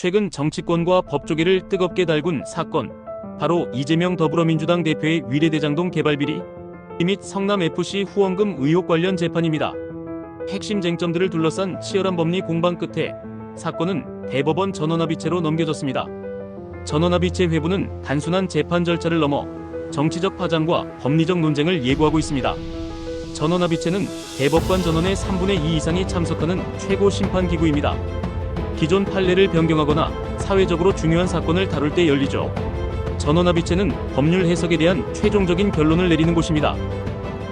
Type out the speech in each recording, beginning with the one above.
최근 정치권과 법조계를 뜨겁게 달군 사건. 바로 이재명 더불어민주당 대표의 위례대장동 개발비리 및 성남FC 후원금 의혹 관련 재판입니다. 핵심 쟁점들을 둘러싼 치열한 법리 공방 끝에 사건은 대법원 전원합의체로 넘겨졌습니다. 전원합의체 회부는 단순한 재판 절차를 넘어 정치적 파장과 법리적 논쟁을 예고하고 있습니다. 전원합의체는 대법관 전원의 3분의 2 이상이 참석하는 최고 심판 기구입니다. 기존 판례를 변경하거나 사회적으로 중요한 사건을 다룰 때 열리죠. 전원합의체는 법률 해석에 대한 최종적인 결론을 내리는 곳입니다.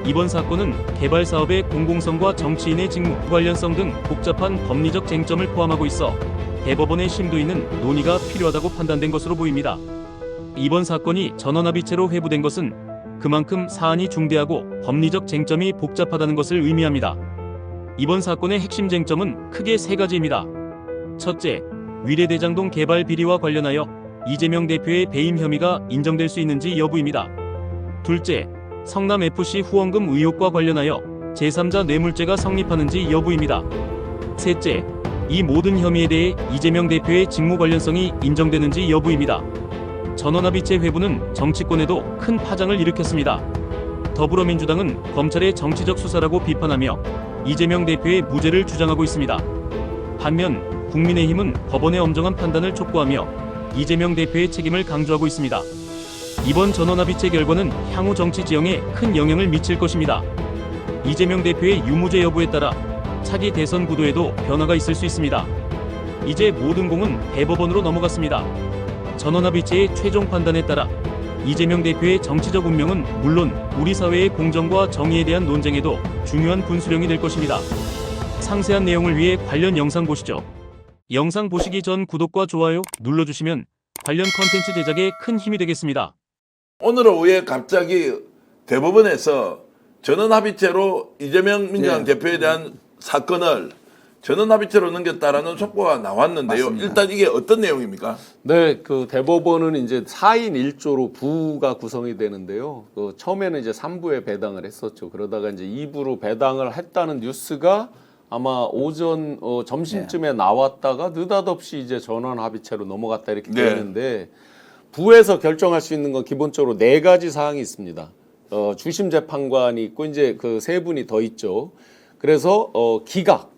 이번 사건은 개발 사업의 공공성과 정치인의 직무 관련성 등 복잡한 법리적 쟁점을 포함하고 있어 대법원의 심도 있는 논의가 필요하다고 판단된 것으로 보입니다. 이번 사건이 전원합의체로 회부된 것은 그만큼 사안이 중대하고 법리적 쟁점이 복잡하다는 것을 의미합니다. 이번 사건의 핵심 쟁점은 크게 세 가지입니다. 첫째, 위례대장동 개발 비리와 관련하여 이재명 대표의 배임 혐의가 인정될 수 있는지 여부입니다. 둘째, 성남FC 후원금 의혹과 관련하여 제3자 뇌물죄가 성립하는지 여부입니다. 셋째, 이 모든 혐의에 대해 이재명 대표의 직무 관련성이 인정되는지 여부입니다. 전원합의체 회부는 정치권에도 큰 파장을 일으켰습니다. 더불어민주당은 검찰의 정치적 수사라고 비판하며 이재명 대표의 무죄를 주장하고 있습니다. 반면 국민의힘은 법원의 엄정한 판단을 촉구하며 이재명 대표의 책임을 강조하고 있습니다. 이번 전원합의체 결과는 향후 정치 지형에 큰 영향을 미칠 것입니다. 이재명 대표의 유무죄 여부에 따라 차기 대선 구도에도 변화가 있을 수 있습니다. 이제 모든 공은 대법원으로 넘어갔습니다. 전원합의체의 최종 판단에 따라 이재명 대표의 정치적 운명은 물론 우리 사회의 공정과 정의에 대한 논쟁에도 중요한 분수령이 될 것입니다. 상세한 내용을 위해 관련 영상 보시죠. 영상 보시기 전 구독과 좋아요 눌러주시면 관련 컨텐츠 제작에 큰 힘이 되겠습니다. 오늘 오후에 갑자기 대법원에서 전원합의체로 이재명 민주당 예. 대표에 대한 사건을 전원합의체로 넘겼다라는 속보가 나왔는데요. 맞습니다. 일단 이게 어떤 내용입니까? 네, 그 대법원은 이제 4인 1조로 부가 구성이 되는데요. 그 처음에는 이제 3부에 배당을 했었죠. 그러다가 이제 2부로 배당을 했다는 뉴스가 아마 오전 어, 점심쯤에 나왔다가 느닷없이 이제 전원 합의체로 넘어갔다 이렇게 네. 되는데 부에서 결정할 수 있는 건 기본적으로 네 가지 사항이 있습니다. 어, 주심 재판관이 있고 이제 그 세 분이 더 있죠. 그래서 어, 기각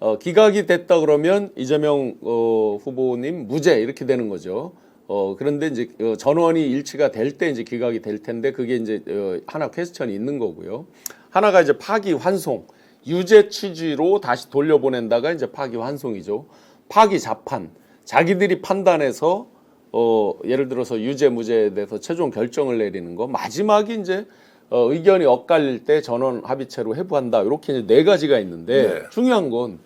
어, 기각이 됐다 그러면 이재명 어, 후보님 무죄 이렇게 되는 거죠. 어, 그런데 이제 어, 전원이 일치가 될 때 이제 기각이 될 텐데 그게 이제 어, 하나 퀘스천이 있는 거고요. 하나가 이제 파기 환송 유죄 취지로 다시 돌려보낸다가 이제 파기 환송이죠. 파기 자판 자기들이 판단해서 어, 예를 들어서 유죄 무죄에 대해서 최종 결정을 내리는 거 마지막이 이제 어, 의견이 엇갈릴 때 전원 합의체로 회부한다 이렇게 이제 네 가지가 있는데 네. 중요한 건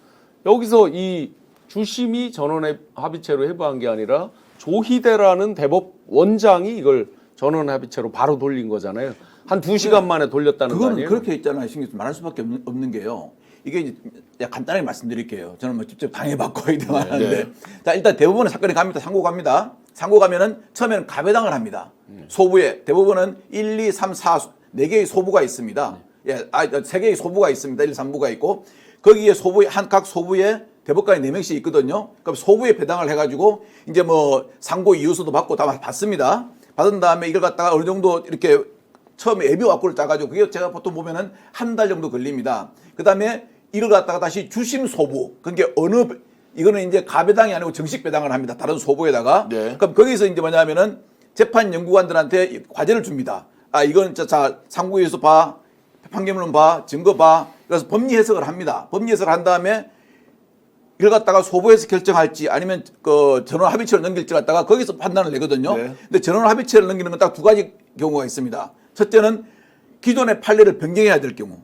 여기서 이 주심이 전원 합의체로 회부한 게 아니라 조희대라는 대법 원장이 이걸 전원 합의체로 바로 돌린 거잖아요. 한 두 시간 만에 돌렸다는 거 그거는 아니에요? 그렇게 있잖아요. 신경 쓰 말할 수밖에 없는, 없는 게요. 이게 이제 그냥 간단하게 말씀드릴게요. 저는 뭐 직접 당해봤고 이등 하는데 네. 자 일단 대법원은 사건이 갑니다. 상고 갑니다. 상고 가면은 처음에는 가배당을 합니다. 소부에 대법원은 1, 2, 3, 4, 네 개의 소부가 있습니다. 예, 아, 세 개의 소부가 있습니다. 1, 3부가 있고 거기에 소부에 한 각 소부에 대법관이 네 명씩 있거든요. 그럼 소부에 배당을 해가지고 이제 뭐 상고 이유서도 받고 다 받습니다. 받은 다음에 이걸 갖다가 어느 정도 이렇게 처음에 예비 와꾸를 짜가지고 그게 제가 보통 보면은 한 달 정도 걸립니다. 그 다음에 이걸 갖다가 다시 주심 소부 그게 어느 배- 이거는 이제 가배당이 아니고 정식 배당을 합니다. 다른 소부에다가 네. 그럼 거기서 이제 뭐냐면은 재판 연구관들한테 과제를 줍니다. 아 이건 자, 자 상고에서 봐 판결문 봐 증거 봐 그래서 법리 해석을 합니다. 법리 해석을 한 다음에 이걸 갖다가 소부에서 결정할지 아니면 그 전원 합의체를 넘길지 갖다가 거기서 판단을 내거든요. 네. 근데 전원 합의체를 넘기는 건 딱 두 가지 경우가 있습니다. 첫째는 기존의 판례를 변경해야 될 경우.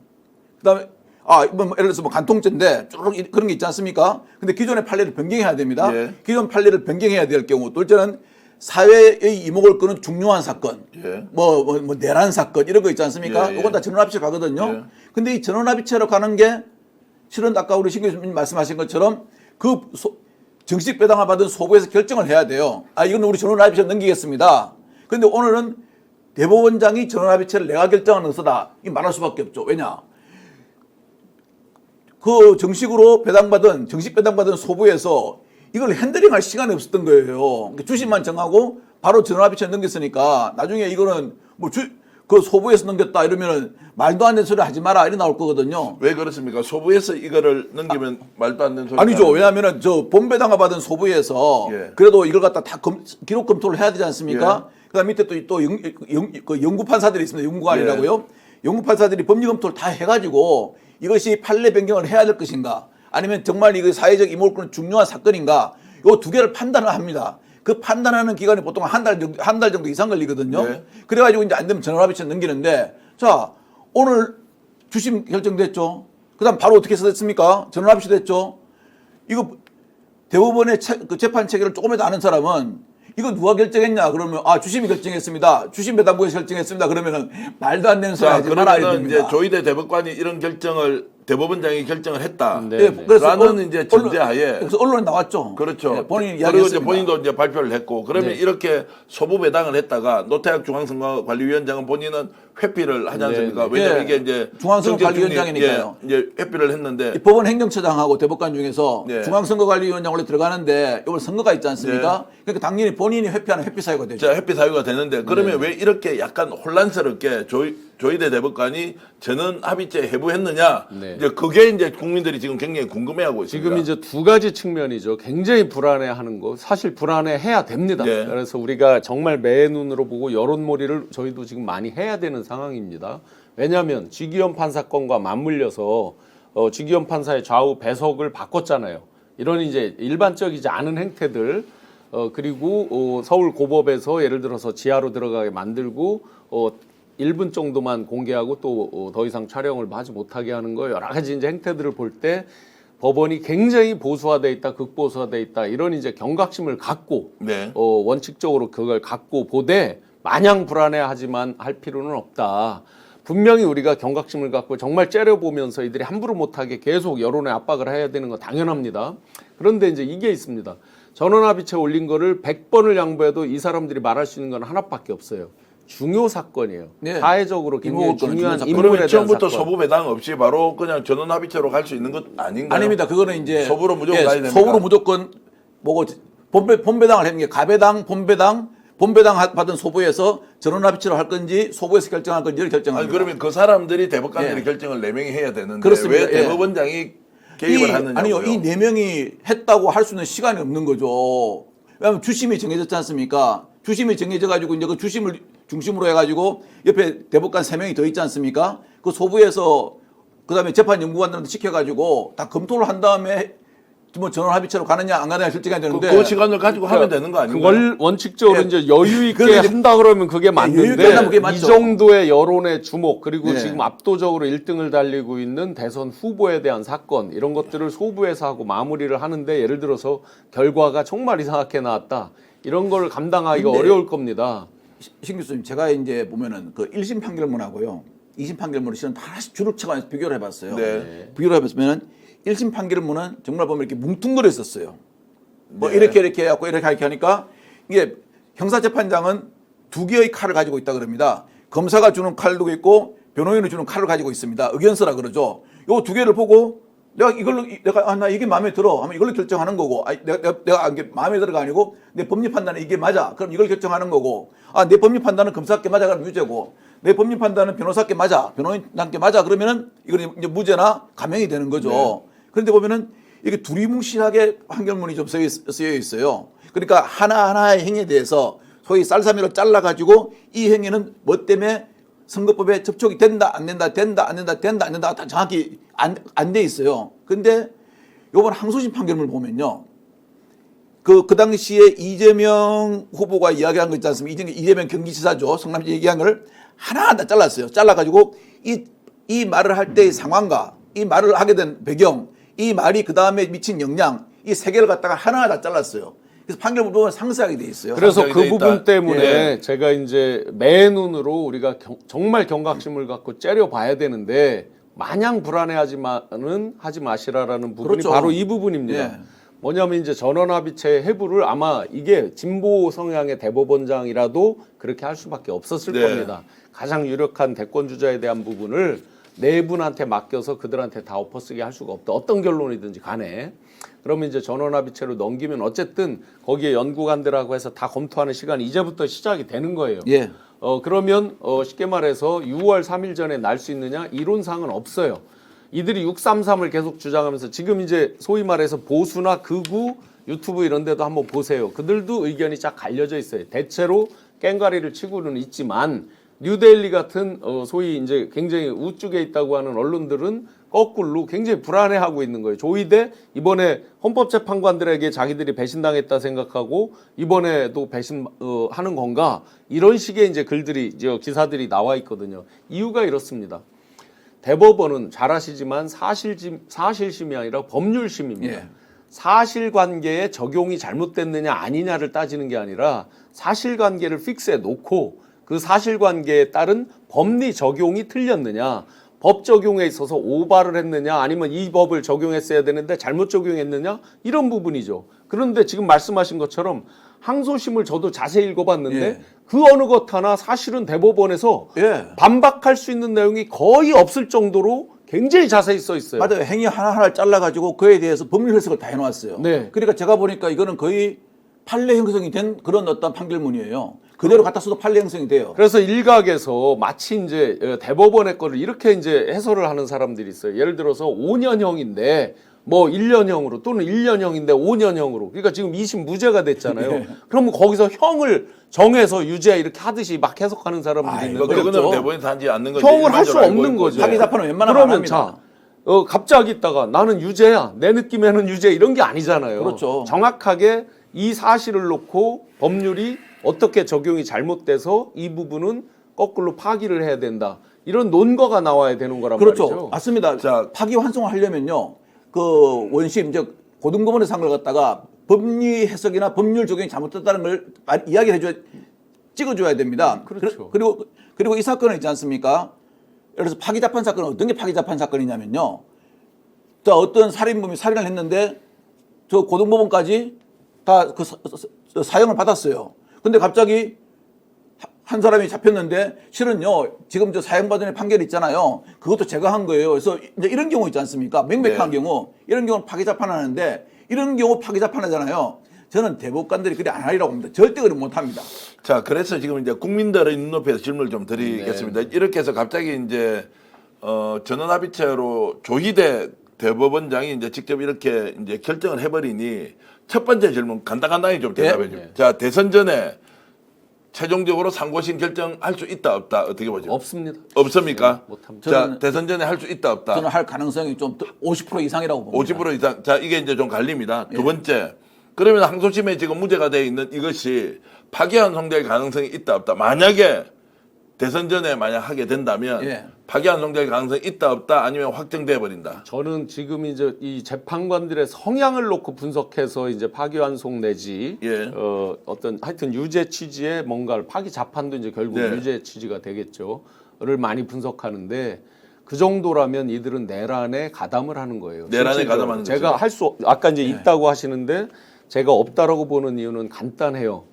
그 다음에 아, 뭐 예를 들어서 뭐 간통죄인데 쭉 이- 그런 게 있지 않습니까? 근데 기존의 판례를 변경해야 됩니다. 예. 기존 판례를 변경해야 될 경우. 둘째는 사회의 이목을 끄는 중요한 사건. 예. 뭐, 뭐, 뭐 내란 사건 이런 거 있지 않습니까? 예, 예. 이건 다 전원합의체 가거든요. 예. 근데 이 전원합의체로 가는 게 실은 아까 우리 신 교수님 말씀하신 것처럼 그 소- 정식 배당을 받은 소부에서 결정을 해야 돼요. 아, 이건 우리 전원합의체 넘기겠습니다. 근데 오늘은 대법원장이 전원합 의체를 내가 결정하는 것이다. 이 말할 수밖에 없죠. 왜냐? 그 정식으로 배당받은, 정식 배당받은 소부에서 이걸 핸들링할 시간이 없었던 거예요. 그러니까 주식만 정하고 바로 전화비처 넘겼으니까 나중에 이거는 뭐 주 그 소부에서 넘겼다 이러면은 말도 안 되는 소리 하지 마라 이래 나올 거거든요. 왜 그렇습니까? 소부에서 이거를 넘기면 말도 안 되는 소리. 아니죠. 왜냐하면은 저 본배당을 받은 소부에서 예. 그래도 이걸 갖다 다 검- 기록 검토를 해야 되지 않습니까? 그다음 밑에 또, 또 연, 연, 그 연구 판사들이 있습니다. 연구관이라고요. 예. 연구 판사들이 법리 검토를 다 해가지고 이것이 판례 변경을 해야 될 것인가, 아니면 정말 이거 사회적 이목구는 중요한 사건인가, 요 두 개를 판단을 합니다. 그 판단하는 기간이 보통 한 달 정도 한 달 정도 이상 걸리거든요. 네. 그래가지고 이제 안 되면 전화합의체 넘기는데 자 오늘 주심 결정됐죠. 그다음 바로 어떻게 됐습니까? 전화합의체 됐죠. 이거 대법원의 체- 그 재판 체계를 조금이라도 아는 사람은 이거 누가 결정했냐 그러면 아 주심이 결정했습니다. 주심 배당부에서 결정했습니다. 그러면은 말도 안 되는 소리 자, 하지 말아야 그러면 이제 됩니다. 조희대 대법관이 이런 결정을 대법원장이 결정을 했다. 네. 예, 그래서 라는 언- 이제 전제하에 그래서 언론에 나왔죠. 그렇죠. 예, 본인이 그리고 이제. 본인도 이제 발표를 했고 그러면 네. 이렇게 소부 배당을 했다가 노태학 중앙선거관리위원장은 본인은 회피를 하지 네, 않습니까? 네. 왜냐면 예. 이게 이제 중앙선거관리위원장이니까요. 예, 이제 회피를 했는데 법원 행정처장하고 대법관 중에서 네. 중앙선거관리위원장 원래 들어가는데 이번 선거가 있지 않습니까? 그러니까 당연히 본인이 회피하는 회피 사유가 되죠. 자, 회피 사유가 되는데 네. 그러면 왜 이렇게 약간 혼란스럽게 조희, 조희대 대법관이 전원 합의체 해부했느냐? 네. 이제 그게 이제 국민들이 지금 굉장히 궁금해하고 있습니다. 지금 이제 두 가지 측면이죠. 굉장히 불안해하는 거. 사실 불안해해야 됩니다. 네. 그래서 우리가 정말 매 눈으로 보고 여론몰이를 저희도 지금 많이 해야 되는 상황입니다. 왜냐하면 지기현 판사건과 맞물려서 어, 지기현 판사의 좌우 배석을 바꿨잖아요. 이런 이제 일반적이지 않은 행태들 어, 그리고 어, 서울 고법에서 예를 들어서 지하로 들어가게 만들고 어, 1분 정도만 공개하고 또 더 이상 촬영을 하지 못하게 하는 거 여러 가지 이제 행태들을 볼 때 법원이 굉장히 보수화돼 있다, 극보수화돼 있다 이런 이제 경각심을 갖고 네. 어, 원칙적으로 그걸 갖고 보되 마냥 불안해하지만 할 필요는 없다. 분명히 우리가 경각심을 갖고 정말 째려보면서 이들이 함부로 못하게 계속 여론의 압박을 해야 되는 건 당연합니다. 그런데 이제 이게 있습니다. 전원합의체 올린 거를 100번을 양보해도 이 사람들이 말할 수 있는 건 하나밖에 없어요. 중요 사건이에요. 네. 사회적으로 굉장히 임무 사건, 중요한 중요 사건. 인물에 그러면 대한 처음부터 사건. 소부 배당 없이 바로 그냥 전원 합의체로 갈 수 있는 것 아닌가요? 아닙니다. 그거는 이제 소부로 무조건 예, 가야 됩니다. 소부로 무조건 뭐고 본배 본배당을 했는 게 가배당, 본배당, 본배당 하- 받은 소부에서 전원 합의체로 할 건지 소부에서 결정할 건지를 아니 결정합니다. 그러면 그 사람들이 대법관들이 예. 결정을 네 명이 해야 되는데 그렇습니다. 왜 예. 대법원장이 개입을 이, 하느냐고요? 아니요, 이 네 명이 했다고 할 수 있는 시간이 없는 거죠. 왜냐하면 주심이 정해졌지 않습니까? 주심이 정해져 가지고 이제 그 주심을 중심으로 해가지고 옆에 대법관 세 명이 더 있지 않습니까? 그 소부에서 그 다음에 재판 연구관들한테 시켜가지고 다 검토를 한 다음에 뭐 전원 합의체로 가느냐 안 가느냐 결정해야 그, 되는데 그 시간을 가지고 하면 되는 거그 아닌가요? 원, 원칙적으로 예. 이제 여유 있게 한다 그러면 그게 여유 있게 맞는데 한다면 그게 이. 정도의 여론의 주목 그리고 네. 지금 압도적으로 1등을 달리고 있는 대선 후보에 대한 사건 이런 것들을 소부에서 하고 마무리를 하는데 예를 들어서 결과가 정말 이상하게 나왔다 이런 걸 감당하기가 근데- 어려울 겁니다. 신 교수님 제가 이제 보면은 그 1심 판결문하고요. 2심 판결문을 실은 하나씩 줄을 쳐가면서 비교를 해봤어요. 네. 비교를 해보면은 1심 판결문은 정말 보면 이렇게 뭉뚱그려 있었어요. 뭐 네. 이렇게 이렇게 해갖고 이렇게 이렇게 하니까 이게 형사재판장은 두 개의 칼을 가지고 있다 그럽니다. 검사가 주는 칼도 있고 변호인이 주는 칼을 가지고 있습니다. 의견서라 그러죠. 요 두 개를 보고 내가 이걸로 이- 내가 아 나 이게 마음에 들어 하면 이걸로 결정하는 거고 아 내가 내가, 내가 이게 마음에 들어가 아니고 내 법리 판단은 이게 맞아 그럼 이걸 결정하는 거고 아 내 법리 판단은 검사께 맞아 그럼 유죄고 내 법리 판단은 변호사께 맞아 변호인단께 맞아 그러면은 이거는 이제 무죄나 감형이 되는 거죠. 네. 그런데 보면은 이게 두리뭉실하게 판결문이 좀 쓰여, 있- 쓰여 있어요. 그러니까 하나하나의 행위에 대해서 소위 쌀사미로 잘라가지고 이 행위는 뭐 때문에 선거법에 접촉이 된다, 안 된다, 된다, 안 된다, 된다, 안 된다, 다 정확히 안, 안 돼 있어요. 근데 요번 항소심 판결문을 보면요. 그, 그 당시에 이재명 후보가 이야기한 거 있지 않습니까? 이재명, 이재명 경기지사죠. 성남시 얘기한 걸 하나하나 다 잘랐어요. 잘라가지고 이, 이 말을 할 때의 상황과 이 말을 하게 된 배경, 이 말이 그 다음에 미친 영향, 이 세 개를 갖다가 하나하나 다 잘랐어요. 그래서 판결문 보면 상세하게 돼 있어요. 그래서 그돼 부분 있다. 때문에 예. 제가 이제 매 눈으로 우리가 경- 정말 경각심을 갖고 째려봐야 되는데 마냥 불안해하지만은 하지 마시라라는 부분이 그렇죠. 바로 이 부분입니다. 예. 뭐냐면 이제 전원합의체 해부를 아마 이게 진보 성향의 대법원장이라도 그렇게 할 수밖에 없었을 네. 겁니다. 가장 유력한 대권 주자에 대한 부분을 네 분한테 맡겨서 그들한테 다 엎어쓰게 할 수가 없다. 어떤 결론이든지 간에. 그러면 이제 전원합의체로 넘기면 어쨌든 거기에 연구관들하고 해서 다 검토하는 시간이 이제부터 시작이 되는 거예요. 예. 어 그러면 어 쉽게 말해서 6월 3일 전에 날 수 있느냐 이론상은 없어요. 이들이 633을 계속 주장하면서 지금 이제 소위 말해서 보수나 극우 유튜브 이런 데도 한번 보세요. 그들도 의견이 쫙 갈려져 있어요. 대체로 깽가리를 치고는 있지만 뉴데일리 같은 어 소위 이제 굉장히 우측에 있다고 하는 언론들은 거꾸로 굉장히 불안해하고 있는 거예요. 조이대 이번에 헌법재판관들에게 자기들이 배신당했다 생각하고 이번에도 배신 어, 하는 건가 이런 식의 이제 글들이 이제 기사들이 나와 있거든요. 이유가 이렇습니다. 대법원은 잘 아시지만 사실심 사실심이 아니라 법률심입니다. 예. 사실관계의 적용이 잘못됐느냐 아니냐를 따지는 게 아니라 사실관계를 픽스해 놓고 그 사실관계에 따른 법리 적용이 틀렸느냐 법 적용에 있어서 오바를 했느냐 아니면 이 법을 적용했어야 되는데 잘못 적용했느냐 이런 부분이죠. 그런데 지금 말씀하신 것처럼 항소심을 저도 자세히 읽어봤는데 예. 그 어느 것 하나 사실은 대법원에서 예. 반박할 수 있는 내용이 거의 없을 정도로 굉장히 자세히 써 있어요. 맞아요. 행위 하나하나를 잘라가지고 그에 대해서 법률 해석을 다 해놓았어요. 네. 그러니까 제가 보니까 이거는 거의 판례 형성이 된 그런 어떤 판결문이에요. 그대로 갖다 써도 판례 형성이 돼요. 그래서 일각에서 마치 이제 어, 대법원의 거를 이렇게 이제 해설을 하는 사람들이 있어요. 예를 들어서 5년형인데 뭐 1년형으로 또는 1년형인데 5년형으로. 그러니까 지금 2심 무죄가 됐잖아요. 네. 그러면 거기서 형을 정해서 유죄 이렇게 하듯이 막 해석하는 사람들이 아이, 있는데 그거 그거는. 대법원에서 한지 않는 거지. 형을 할 수 없는. 거죠. 사기 사건은 웬만하면 그러면. 자, 어, 갑자기 있다가 나는 유죄야. 내 느낌에는 유죄 이런 게 아니잖아요. 그렇죠. 정확하게 이 사실을 놓고 법률이 어떻게 적용이 잘못돼서 이 부분은 거꾸로 파기를 해야 된다. 이런 논거가 나와야 되는 거란 그렇죠. 말이죠. 맞습니다. 자. 파기 환송을 하려면요. 그 원심 이제 고등법원의 상을 갖다가 법리 해석이나 법률 적용이 잘못됐다는 걸 말- 이야기를 해줘야 찍어줘야 됩니다. 그렇죠. 그, 리고 그리고 이 사건은 있지 않습니까? 예를 들어서 파기자판 사건은 어떤 게 파기자판 사건이냐면요. 자 어떤 살인범이 살인을 했는데 저 고등법원까지 다 그 사형을 받았어요. 근데 갑자기 하- 한 사람이 잡혔는데 실은요 지금 저 사형받은 판결 있잖아요. 그것도 제가 한 거예요. 그래서 이제 이런 경우 있지 않습니까? 명백한 네. 경우. 이런 경우는 파기자판하는데 이런 경우 파기자판하잖아요. 저는 대법관들이 그리 안 하리라고 봅니다. 절대 그리 못 합니다. 자, 그래서 지금 이제 국민들의 눈높이에서 질문을 좀 드리겠습니다. 이렇게 해서 갑자기 이제 어, 전원합의체로 조희대 대법원장이 이제 직접 이렇게 이제 결정을 해버리니 첫 번째 질문 간단간단히 좀 대답해 주세요. 자, 대선 전에 최종적으로 상고심 결정할 수 있다 없다 어떻게 보죠? 없습니다. 없습니까? 네, 못합니다. 자, 저는- 대선 전에 할 수 있다 없다. 저는 할 가능성이 좀 50% 이상이라고 봅니다 50% 이상. 자, 이게 이제 좀 갈립니다. 예. 두 번째. 그러면 항소심에 지금 무죄가 되어 있는 이것이 파기환송될 가능성이 있다 없다. 만약에 대선 전에 만약 하게 된다면 예. 파기환 송될 가능성이 있다 없다 아니면 확정돼 버린다. 저는 지금 이제 이 재판관들의 성향을 놓고 분석해서 이제 파기환송 내지 예. 어, 어떤 하여튼 유죄 취지의 뭔가를 파기 자판도 이제 결국 네. 유죄 취지가 되겠죠.를 많이 분석하는데 그 정도라면 이들은 내란에 가담을 하는 거예요. 내란에. 가담하는 제가. 할 수 아까 이제 네. 있다고 하시는데 제가 없다라고 보는 이유는 간단해요.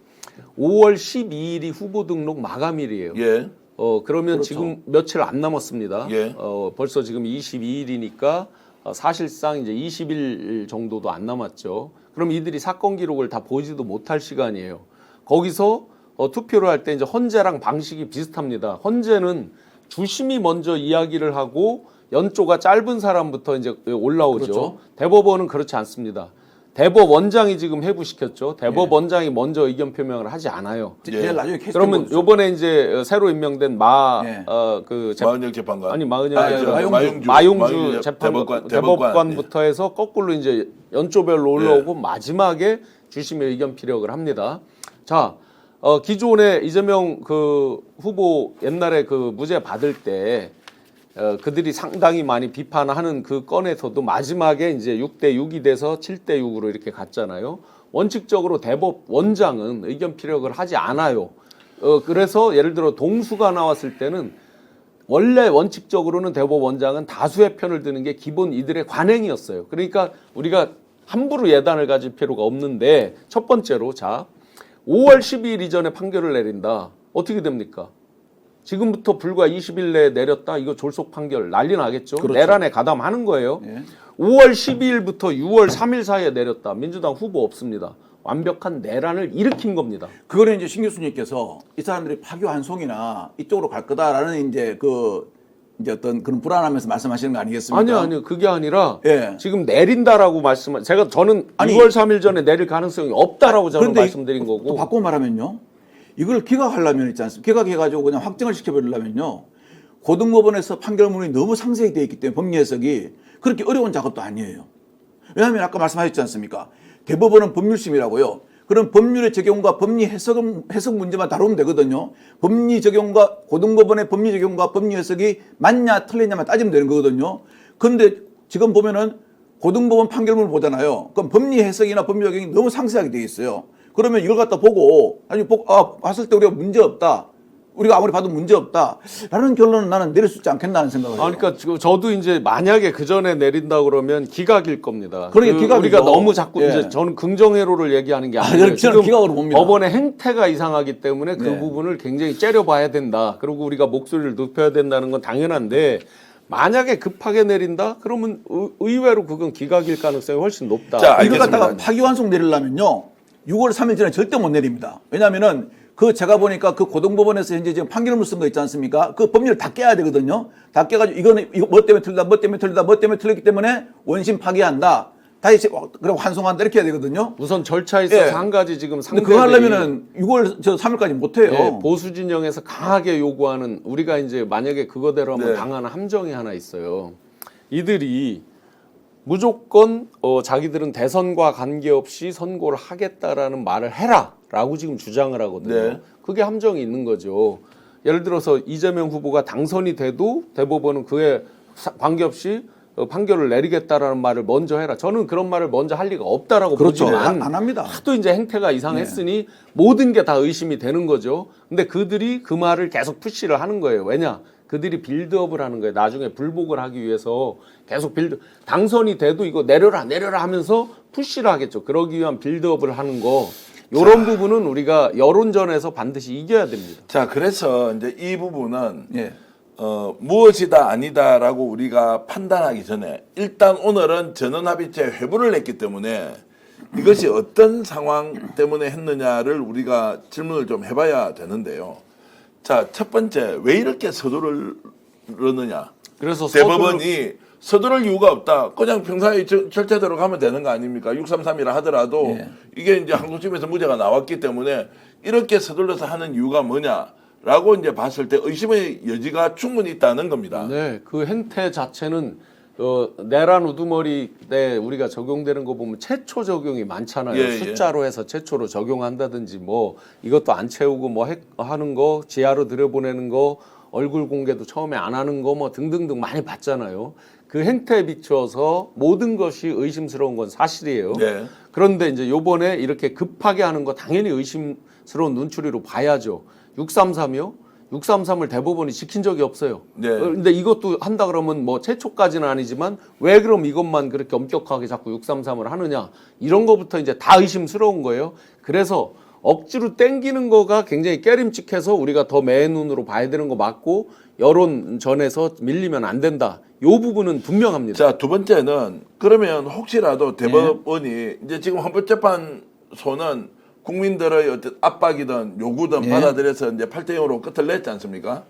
5월 12일이 후보 등록 마감일이에요. 예. 어 그러면 그렇죠. 지금 며칠 안 남았습니다. 예. 어 벌써 지금 22일이니까 어, 사실상 이제 20일 정도도 안 남았죠. 그럼 이들이 사건 기록을 다 보지도 못할 시간이에요. 거기서 어, 투표를 할 때 이제 헌재랑 방식이 비슷합니다. 헌재는 주심이 먼저 이야기를 하고 연조가 짧은 사람부터 이제 올라오죠. 그렇죠. 대법원은 그렇지 않습니다. 대법원장이 지금 해부시켰죠. 대법원장이 먼저 의견 표명을 하지 않아요. 예. 제일 나중에 캐스팅 그러면 보죠. 요번에 이제 새로 임명된 마 예. 어그 마은영 재판관. 아니 마은영 아, 아니라 저, 마용주. 마용주 재판 대법관, 대법관, 부터 해서 거꾸로 이제 연조별로 올라오고 마지막에 주심의 의견 피력을 합니다. 자, 어, 기존에 이재명 그 후보 옛날에 그 무죄 받을 때 어, 그들이 상당히 많이 비판하는 그 건에서도 마지막에 이제 6대 6이 돼서 7대 6으로 이렇게 갔잖아요. 원칙적으로 대법 원장은 의견 피력을 하지 않아요. 어, 그래서 예를 들어 동수가 나왔을 때는 원래 원칙적으로는 대법 원장은 다수의 편을 드는 게 기본 이들의 관행이었어요. 그러니까 우리가 함부로 예단을 가질 필요가 없는데 첫 번째로 자 5월 12일 이전에 판결을 내린다. 어떻게 됩니까? 지금부터 불과 20일 내에 내렸다. 이거 졸속 판결 난리 나겠죠. 그렇죠. 내란에 가담하는 거예요. 예. 5월 12일부터 6월 3일 사이에 내렸다. 민주당 후보 없습니다. 완벽한 내란을 일으킨 겁니다. 그거는 이제 신 교수님께서 이 사람들이 파교환송이나 이쪽으로 갈 거다라는 이제 그 이제 어떤 그런 불안하면서 말씀하시는 거 아니겠습니까? 아니요, 아니요. 그게 아니라 예. 지금 내린다라고 말씀 제가 저는 아니, 6월 3일 전에 내릴 가능성이 없다라고 저는 말씀드린 또 거고. 바꿔 말하면요. 이걸 기각하려면 있지 않습니까? 기각해가지고 그냥 확정을 시켜버리려면요. 고등법원에서 판결문이 너무 상세히 되어 있기 때문에 법리 해석이 그렇게 어려운 작업도 아니에요. 왜냐하면 아까 말씀하셨지 않습니까? 대법원은 법률심이라고요. 그럼 법률의 적용과 법리 해석, 해석 문제만 다루면 되거든요. 법리 적용과 고등법원의 법리 적용과 법리 해석이 맞냐 틀리냐만 따지면 되는 거거든요. 근데 지금 보면은 고등법원 판결문을 보잖아요. 그럼 법리 해석이나 법리 적용이 너무 상세하게 되어 있어요. 그러면 이걸 갖다 보고 아니 보, 아, 봤을 때 우리가 문제 없다. 우리가 아무리 봐도 문제 없다. 라는 결론은 나는 내릴 수 있지 않겠나는 생각을 해요. 아, 그러니까 지금 저도 이제 만약에 그 전에 내린다 그러면 기각일 겁니다. 그러니까 그 기각이죠. 우리가 너무 자꾸 예. 이제 저는 긍정회로를 얘기하는 게 아, 아니에요. 저는 기각으로 봅니다. 법원의 행태가 이상하기 때문에 그 네. 부분을 굉장히 째려봐야 된다. 그리고 우리가 목소리를 높여야 된다는 건 당연한데 만약에 급하게 내린다? 그러면 의- 의외로 그건 기각일 가능성이 훨씬 높다. 자, 이걸 알겠습니다. 갖다가 파기환송 내리려면요. 6월 3일 전에 절대 못 내립니다. 왜냐하면은 그 제가 보니까 그 고등법원에서 현재 지금 판결문 쓴 거 있지 않습니까? 그 법률을 다 깨야 되거든요. 다 깨가지고 이거는 이거 뭐 때문에 틀리다, 뭐 때문에 틀리다, 뭐 때문에 틀렸기 때문에 원심 파기한다. 다시 그럼 환송한다 이렇게 해야 되거든요. 우선 절차에 있어서 예. 한 가지 지금 상대들이 그거 하려면은 6월 저 3일까지 못 해요. 예, 보수 진영에서 강하게 요구하는 우리가 이제 만약에 그거대로 하면 네. 당하는 함정이 하나 있어요. 이들이 무조건 어, 자기들은 대선과 관계없이 선고를 하겠다라는 말을 해라라고 지금 주장을 하거든요. 네. 그게 함정이 있는 거죠. 예를 들어서 이재명 후보가 당선이 돼도 대법원은 그에 사- 관계없이 어, 판결을 내리겠다라는 말을 먼저 해라. 저는 그런 말을 먼저 할 리가 없다라고 그렇죠. 보지만 안, 안 합니다. 하도 이제 행태가 이상했으니 네. 모든 게 다 의심이 되는 거죠. 근데 그들이 그 말을 계속 푸시를 하는 거예요. 왜냐? 그들이 빌드업을 하는 거예요. 나중에 불복을 하기 위해서 계속 빌드 당선이 돼도 이거 내려라 내려라 하면서 푸시를 하겠죠. 그러기 위한 빌드업을 하는 거. 요런 부분은 우리가 여론전에서 반드시 이겨야 됩니다. 자, 그래서 이제 이 부분은 예. 어, 무엇이다 아니다라고 우리가 판단하기 전에 일단 오늘은 전원합의체 회부를 냈기 때문에 이것이 어떤 상황 때문에 했느냐를 우리가 질문을 좀 해봐야 되는데요. 자, 첫 번째 왜 이렇게 서두를 넣느냐? 그래서 대법원이 서두를 이유가 없다. 그냥 절- 절차대로 가면 되는 거 아닙니까? 633이라 하더라도 예. 이게 이제 항소심에서 무죄가 나왔기 때문에 이렇게 서둘러서 하는 이유가 뭐냐라고 이제 봤을 때 의심의 여지가 충분히 있다는 겁니다. 네, 그 행태 자체는 어, 내란 우두머리 때 우리가 적용되는 거 보면 최초 적용이 많잖아요. 예, 예. 숫자로 해서 최초로 적용한다든지 뭐 이것도 안 채우고 뭐 해- 하는 거 지하로 들여보내는 거 얼굴 공개도 처음에 안 하는 거 뭐 등등등 많이 봤잖아요. 그 행태에 비추어서 모든 것이 의심스러운 건 사실이에요. 네. 그런데 이제 요번에 이렇게 급하게 하는 거 당연히 의심스러운 눈초리로 봐야죠. 633이요? 633을 대법원이 지킨 적이 없어요. 네. 어, 근데 이것도 한다 그러면 뭐 최초까지는 아니지만 왜 그럼 이것만 그렇게 엄격하게 자꾸 633을 하느냐 이런 거부터 이제 다 의심스러운 거예요. 그래서 억지로 땡기는 거가 굉장히 깨림칙해서 우리가 더 매의 눈으로 봐야 되는 거 맞고 여론 전에서 밀리면 안 된다. 요 부분은 분명합니다. 자, 두 번째는 그러면 혹시라도 대법원이 이제 지금 헌법재판소는 국민들의 어떤 압박이든 요구든 예. 받아들여서 이제 8대 0으로 끝을 냈지 않습니까?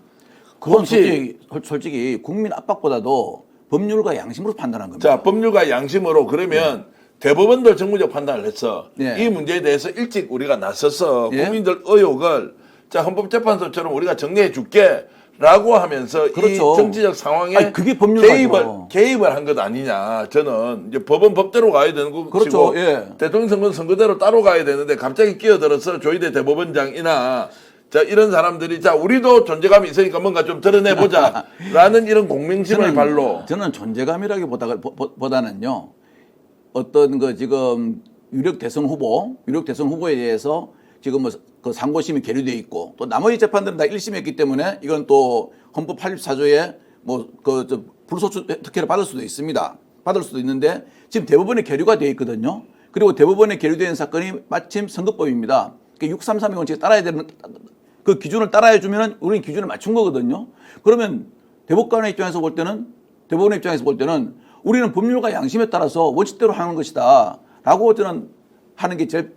그건 혹시- 솔직히, 솔직히 국민 압박보다도 법률과 양심으로 판단한 겁니다. 자, 법률과 양심으로 그러면 대법원도 정무적 판단을 했어. 네. 이 문제에 대해서 일찍 우리가 나서서 예. 국민들 의혹을 자, 헌법재판소처럼 우리가 정리해 줄게. 라고 하면서 그렇죠. 이 정치적 상황에 아니, 그게 개입을. 개입을 한 것 아니냐 저는 이제 법은 법대로 가야 되는 것이고 그렇죠. 예. 대통령 선거는 선거대로 따로 가야 되는데 갑자기 끼어들어서 조희대 대법원장이나 자 이런 사람들이 자 우리도 존재감이 있으니까 뭔가 좀 드러내 보자라는 이런 공명심을 발로 저는 존재감이라기보다는요 어떤 그 지금 유력 대선 후보 유력 대선 후보에 대해서 지금 뭐 그 상고심이 계류돼 있고 또 나머지 재판들은 다 1심했기 때문에 이건 또 헌법 84조에 뭐그 불소추 특혜를 받을 수도 있습니다. 받을 수도 있는데 지금 대법원에 계류가 되어 있거든요. 그리고 대법원에 계류된 사건이 마침 선거법입니다. 633의 원칙에 따라야 되는 그 기준을 따라해 주면은 우리는 기준을 맞춘 거거든요. 그러면 대법관의 입장에서 볼 때는 대법원의 입장에서 볼 때는 우리는 법률과 양심에 따라서 원칙대로 하는 것이다라고 저는 하는 게 제일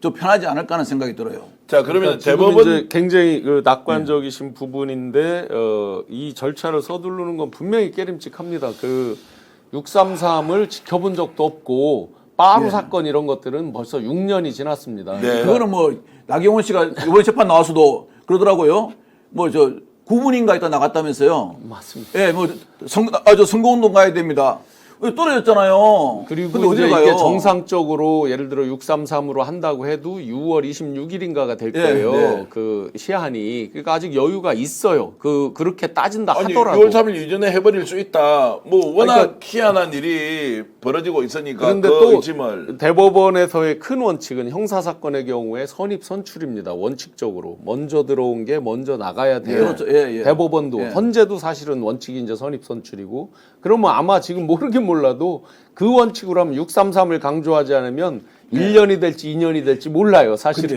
좀 편하지 않을까 하는 생각이 들어요. 자 그러면 지금 대법원 이제 굉장히 그 낙관적이신 부분인데 어, 이 절차를 서두르는 건 분명히 깨림칙합니다. 그 633을 지켜본 적도 없고 빠루 사건 이런 것들은 벌써 6년이 지났습니다. 네. 그거는 뭐 나경원 씨가 이번 재판 나와서도 그러더라고요. 뭐 저 구분인가 있다 나갔다면서요. 맞습니다. 예, 뭐 선, 아, 저 선거운동 가야 됩니다. 왜 떨어졌잖아요. 그리고 이제? 이게 정상적으로 예를 들어 633으로 한다고 해도 6월 26일인가가 될 예, 거예요. 네. 그 시한이 그러니까 아직 여유가 있어요. 그 그렇게 따진다 아니 하더라도 6월 3일 이전에 해버릴 수 있다. 뭐 워낙 그러니까- 희한한 일이 벌어지고 있으니까 그런데 그 또 의심을 대법원에서의 큰 원칙은 형사 사건의 경우에 선입 선출입니다. 원칙적으로 먼저 들어온 게 먼저 나가야 돼요. 그렇죠. 예, 예. 대법원도 예. 헌재도 사실은 원칙이 이제 선입 선출이고 그러면 아마 지금 모르긴 몰라도 그 원칙으로 하면 633을 강조하지 않으면 1년이 될지 2년이 될지 몰라요. 사실은.